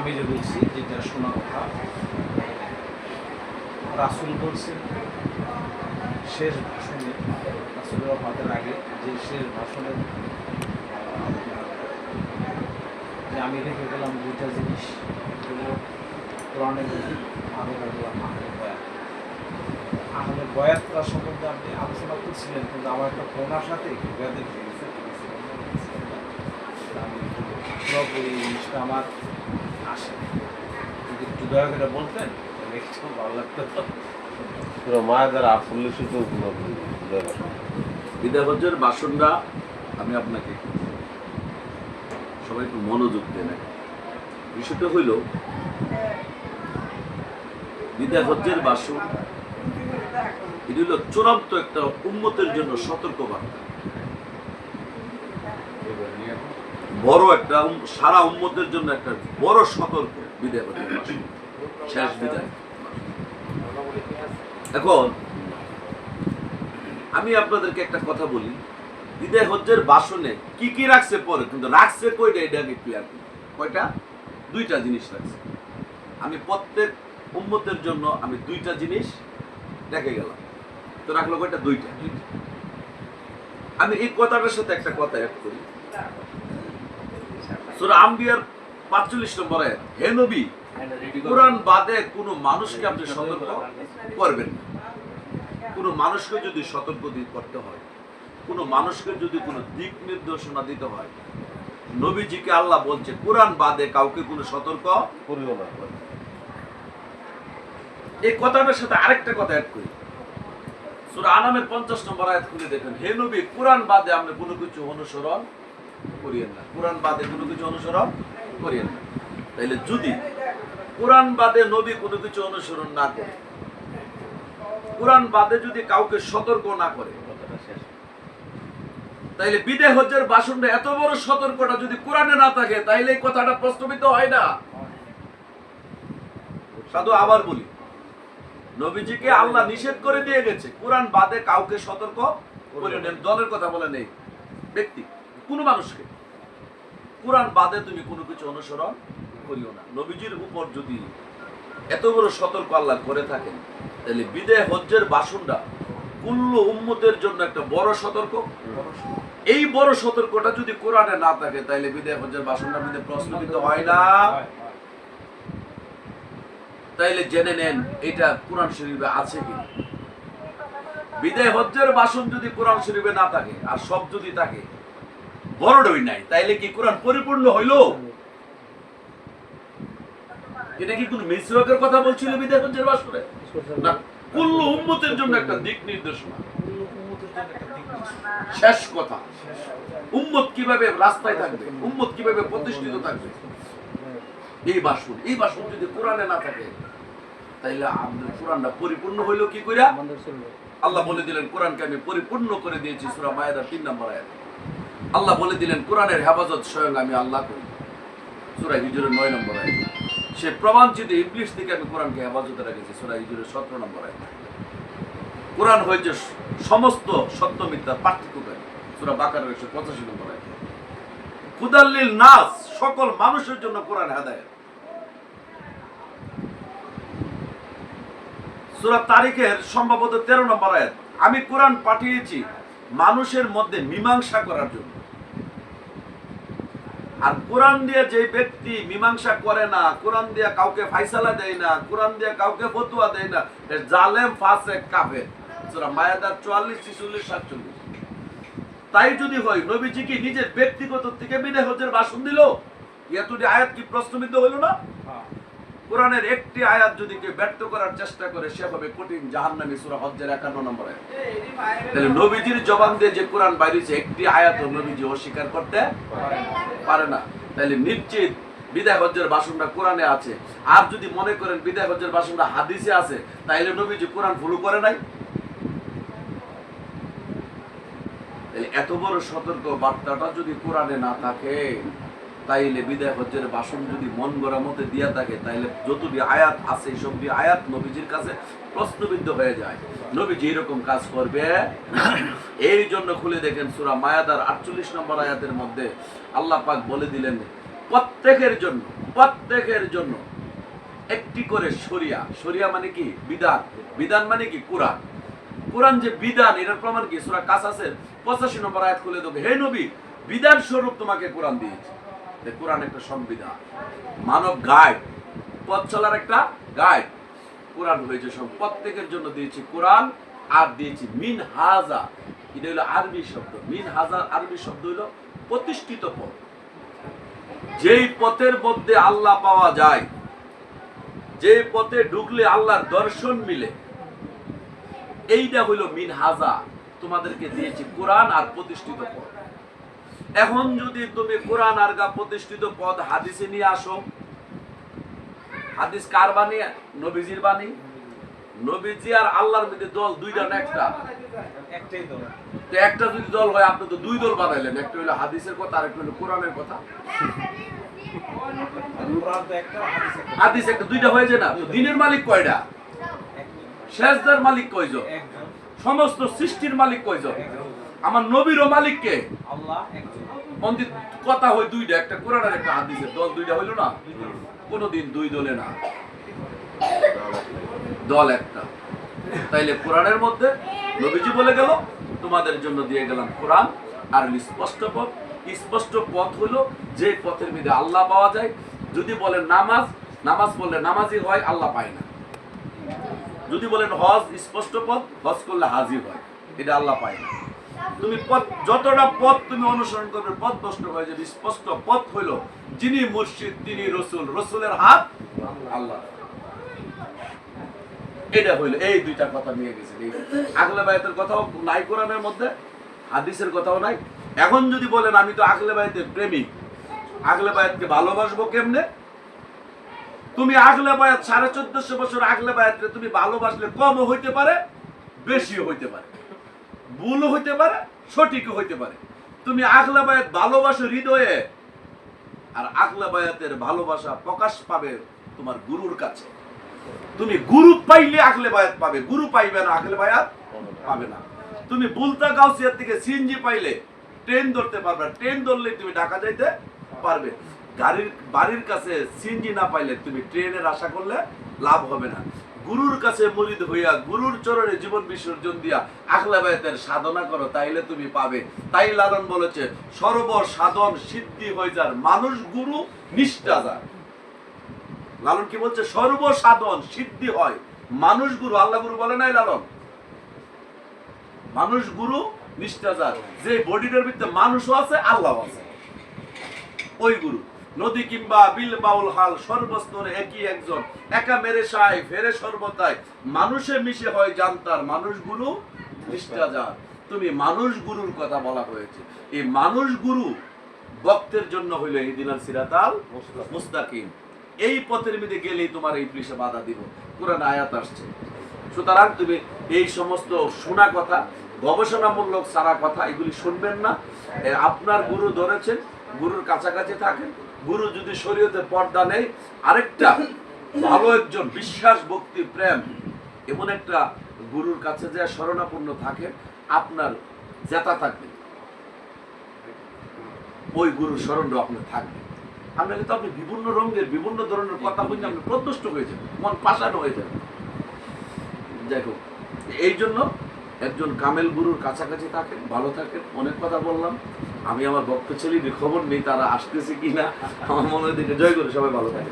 আমি যে বলছি যেটা শোনা কথা। রাসুল বলছেন শেষ ভাষণে রাসুলের হাতের আগে যে শেষ ভাষণের যে আমি রেখে গেলাম দুইটা জিনিস কোরআনে বলি বয়াত আহলে বয়াতটা সম্বন্ধে আপনি আলোচনা করছিলেন, কিন্তু আমার একটা ফোনার সাথে বয়াতে আমি জিনিসটা আমার আসে যদি একটু দয়া করে বলতেন তাহলে একটু ভালো লাগতো। পুরো মায়েদের আটচল্লিশ তো বিদায় বাসনটা আমি আপনাকে সবাই একটু মনোযোগ দেন বিষয়টা হইল বিদায় হজ্জের বাসন এটি হলো চূড়ান্ত একটা উন্মতের জন্য সতর্ক বার্তা বড় একটা সারা উন্মতের জন্য একটা বড় সতর্ক বিদায় শেষ বিদায় এখন, আমি আপনাদেরকে একটা কথা বলি। বিদায় হজ্জের বাসনে কি কি রাখছে পরে? কিন্তু রাখছে কয়টা এটা আগে ক্লিয়ার করি। কয়টা? দুইটা জিনিস রাখছে। আমি প্রত্যেক উম্মতের জন্য আমি দুইটা জিনিস রেখে গেলাম। তো রাখল কয়টা? দুইটা। আমি এই কথাটার সাথে একটা কথা অ্যাড করি। সুরা আম্বিয়ার পাঁচচল্লিশ নম্বর হে নবী কোরআন বাদে কোনো মানুষকে আপনি সতর্ক করবেন না। কোনো মানুষকে যদি সতর্ক করতে হয় কোনো মানুষকে যদি কোনো দিক নির্দেশনা দিতে হয় নবীজিকে আল্লাহ বলছে কোরআন বাদে কাউকে কোনো সতর্ক এই কথাটার সাথে আরেকটা কথা অ্যাড করি। সূরা আনামের পঞ্চাশ নম্বর আয়াত খুলে দেখেন হে নবী কোরআন বাদে আপনি কোনো কিছু অনুসরণ করিয়েন না। কোরআন বাদে কোনো কিছু অনুসরণ করিয়েন না। তাইলে যদি কোরআন বাদে নবী কোনো কিছু অনুসরণ না করে, কোরআন বাদে যদি কাউকে সতর্ক না করে তাইলে বিদে হজ্জের এত বড় সতর্কটা যদি কোরআনে না থাকে, তাইলে কথাটা হয় না। সাধু, আবার বলি, নবীজিকে আল্লাহ নিষেধ করে দিয়ে গেছে, কোরআন বাদে কাউকে সতর্ক করে দলের কথা বলে নেই, ব্যক্তি। কোনো মানুষকে। কোরআন বাদে তুমি কোনো কিছু অনুসরণ করিও না। নবীজির উপর যদি এত বড় সতর্ক আল্লাহ করে থাকেন, তাহলে বিদায় হজ্জের বাসনটা কুল্ল উম্মতের জন্য একটা বড় সতর্ক। এই বড় সতর্কটা যদি কোরআনে না থাকে, তাহলে বিদায় হজ্জের বাসনটা বিদে প্রশ্নবিদ্ধ হয় না। তাইলে জেনে নেন এটা কোরআন শরীফে আছে কি বিদায় হজ্জের বাসন যদি কোরআন শরীফে না থাকে, আর সব যদি থাকে বড়ডই নাই। তাইলে কি কোরআন পরিপূর্ণ হইল? এটা কি কোন মিসরকের কথা বলছিল বিদায় হজ্জের বাসনে না কুল্লু উম্মতের জন্য একটা দিক নির্দেশনা। শেষ কথা। উম্মত কীভাবে রাস্তায় থাকবে? উম্মত কীভাবে প্রতিষ্ঠিত থাকবে? এই বাসন এই বাসন যদি কোরআনে না থাকে তাইলে আমাদের কোরআনটা পরিপূর্ণ হইল কি কইরা? আল্লাহ বলে দিলেন কোরআনকে আমি পরিপূর্ণ করে দিয়েছি সূরা মায়েদার তিন নম্বর আয়াত। আল্লাহ বলে দিলেন, কোরআনের হেফাজত স্বয়ং আমি আল্লাহ করি। সূরা হিজরের নয় নম্বর আয়াত। সে প্রমাণচিত ইংলিশ থেকে আমি কোরআনকে হেফাজতে রেখেছি, সূরা হিজরের সতেরো নম্বর আয়াত। কোরআন হয়েছে সমস্ত সত্য মিথ্যার পার্থক্যকারী সূরা বাকারের একশো পঁচাশি নম্বর আয়াত। খুদাল্লিল নাস, সকল মানুষের জন্য কোরআন হেদায়েত। সুরা তারিখের সম্ভবত তেরো নম্বর আয়াত। আমি কোরআন পাঠিয়েছি মানুষের মধ্যে মীমাংসা করার জন্য। আর কোরআন দিয়ে যে ব্যক্তি মীমাংসা করে না, কোরআন দিয়ে কাউকে ফাইসালা দেয় না, কোরআন দিয়ে কাউকে ফতুয়া দেয় না জালেম ফাসে কাফের। মায়াদার চুয়াল্লিশ, ছিচল্লিশ, সাতচল্লিশ। তাই যদি হয়, নবীজি কি নিজের ব্যক্তিগত থেকে বিদায় হজ্জের ভাষণ দিল? ইয়াতুটি আয়াত কি প্রশ্নবিদ্ধ হইল না? কোরআনের একটি আয়াত যদি কেউ ব্যর্থ করার চেষ্টা করে, সে হবে কঠিন জাহান্নামী সূরা হজ্জের 51 নম্বর। তাহলে নবীজির জবান দিয়ে যে কোরআন বাইরেছে, একটি আয়াত নবীজি অস্বীকার করতে পারে না। তাহলে নিশ্চিত বিদায় হজ্জের ভাষণটা কোরআনে আছে। আর যদি মনে করেন বিদায় হজ্জের ভাষণটা হাদিসে আছে তাইলে নবীজি কোরআন ফলো করে নাই। এত বড় সতর্ক বার্তাটা যদি কোরআনে না থাকে তাইলে বিদায় হজ্জের বাসন যদি মন গড়া মতে দিয়া থাকে, তাইলে যতটি আয়াত আছে সব আয়াত নবীজির কাছে প্রশ্নবিদ্ধ হয়ে যায়। নবীজি এরকম কাজ করবে এই জন্য খুলে দেখেন সূরা মায়াদার আটচল্লিশ নম্বর আয়াতের মধ্যে আল্লাহ পাক বলে দিলেন, প্রত্যেকের জন্য প্রত্যেকের জন্য একটি করে শরিয়া। সরিয়া মানে কি? বিধান। বিধান মানে কি? কোরআন। কোরআন যে বিধান, এটার প্রমাণ কি? সূরা কাসাসের 85 নম্বর আয়াত খুলে দেবে হে নবী, বিধান স্বরূপ তোমাকে কোরআন দিয়েছে। কোরআন একটা সংবিধান। মানব গাইড পথ চলার একটা গাইড কোরআন হয়েছে সব, প্রত্যেকের জন্য দিয়েছি কোরআন, আর দিয়েছি মিন হাজা। এটা হলো আরবি শব্দ। মিন হাজা আরবি শব্দ হলো প্রতিষ্ঠিত পথ। যেই পথের মধ্যে আল্লাহ পাওয়া যায় যে পথে ঢুকলে আল্লাহর দর্শন মিলে, এইটা হইল মিন হাজা। তোমাদেরকে দিয়েছি কোরআন আর প্রতিষ্ঠিত পথ। এখন যদি তুমি কোরআন আর গা প্রতিষ্ঠিত পদ হাদিসে নিয়ে আসো হাদিস কার বাণী? নবীজির বাণী? নবীজি আর আল্লাহর মধ্যে দল দুইটা না একটা? তো একটা যদি দল হয় আপনি তো দুই দল বানাইলেন। একটা হইল হাদিসের কথা আর একটা হইল কোরআনের কথা। হাদিস একটা। দুইটা হয়েছে না? তো দিনের মালিক কয়টা? শেষদার মালিক কয়জন? সমস্ত সৃষ্টির মালিক কয়জন? আমার নবীর মালিক কে আল্লাহ একজন মন্দির কথা হয় দুইটা একটা কোরআন আর একটা হাদিসের দল দুইটা হইল না? কোনোদিন দুই দলে না। দল একটা। তাইলে কোরআনের মধ্যে নবীজি বলে গেল তোমাদের জন্য দিয়ে গেলাম কোরআন। আর স্পষ্ট পথ স্পষ্ট পথ হলো যে পথের মধ্যে আল্লাহ পাওয়া যায়। যদি বলেন নামাজ নামাজ পড়লে নামাজি হয় আল্লাহ পায় না। যদি বলেন হজ স্পষ্ট পথ হজ করলে হাজির হয় এটা আল্লাহ পায় না। তুমি পথ, যতটা পথ তুমি অনুসরণ করবে, পথ নষ্ট হয়ে যাবে। স্পষ্ট পথ হইল যিনি মুর্শিদ, তিনি রসুল। রসুলের হাত আল্লাহ। এটা হইল, এই দুইটা কথা নিয়ে এই আগলে বায়াতের কথাও নাই কোরআনের মধ্যে, হাদিসের কথাও নাই। এখন যদি বলেন, আমি তো আগলে বায়াতের প্রেমিক। আগলে বায়াতকে ভালোবাসবো কেমনে? তুমি আগলে বায়াত সাড়ে চোদ্দশো বছর আগলে বায়াতকে তুমি ভালোবাসলে কমও হইতে পারে, বেশিও হইতে পারে। ভুলও হইতে পারে, সঠিকও হইতে পারে। তুমি আগলা বায়াত ভালোবাসো হৃদয়ে, আর আগলা বায়াতের ভালোবাসা প্রকাশ পাবে তোমার গুরুর কাছে। তুমি গুরু পাইলে আগলে বায়াত পাবে, গুরু পাইবে না আগলে বায়াত পাবে না। তুমি বুলতা গাউসিয়ার থেকে সিএনজি পাইলে ট্রেন ধরতে পারবে, ট্রেন ধরলে তুমি ঢাকা যাইতে পারবে। গাড়ির, বাড়ির কাছে সিএনজি না পাইলে তুমি ট্রেনের আশা করলে লাভ হবে না। গুরুর কাছে মরিদ হইয়া গুরুর চরণে জীবন বিসর্জন দিয়া আখলা বায়াতের সাধনা করো, তাইলে তুমি পাবে। তাই লালন বলেছে সর্ব সাধন সিদ্ধি হয়ে যার মানুষ গুরু নিষ্ঠা যার। লালন কি বলছে? সর্ব সাধন সিদ্ধি হয়। মানুষ গুরু, আল্লাহ গুরু বলে নাই লালন? মানুষ গুরু নিষ্ঠাজার যে বডিটার ভিতরে মানুষও আছে আল্লাহ আছে। ওই গুরু। নদী কিংবা বিল বাউল হাল সর্বস্তরে একই একজন। একা মেরে সাই ফেরে সর্বতাই মানুষে মিশে হয় জানতার মানুষ গুরু নিষ্ঠাজার তুমি মানুষ গুরুর কথা বলা হয়েছে। এই মানুষ গুরু বক্তের জন্য হইল এই দিনার সিরাতাল মুস্তাকিম। এই পথের মধ্যে গেলেই তোমার এই পুলিশে বাধা দিব। কোরআন আয়াত আসছে। সুতরাং তুমি এই সমস্ত শোনা কথা গবেষণামূলক সারা কথা এগুলি শুনবেন না। আপনার গুরু ধরেছেন, গুরুর কাছাকাছি থাকেন। গুরু যদি শরীয়তে পর্দা নেই, আরেকটা ভালো একজন বিশ্বাস, ভক্তি, প্রেম এমন একটা গুরুর কাছে যে শরণাপন্ন থাকে, আপনার জেতা থাকবে। ওই গুরুর স্মরণ আপনার থাকবে। আপনাকে তো আপনি বিভিন্ন রঙের, বিভিন্ন ধরনের কথা বললে আপনি প্রদুষ্ট হয়ে যাবেন, মন পাশানো হয়ে যাবে। দেখো এই জন্য একজন কামেল গুরুর কাছাকাছি থাকেন ভালো থাকেন অনেক কথা বললাম। আমি আমার ভক্ত ছেলেদের খবর নেই, তারা আসতেছে কিনা, আমার মনে হয় জয় করে সবাই ভালো থাকে।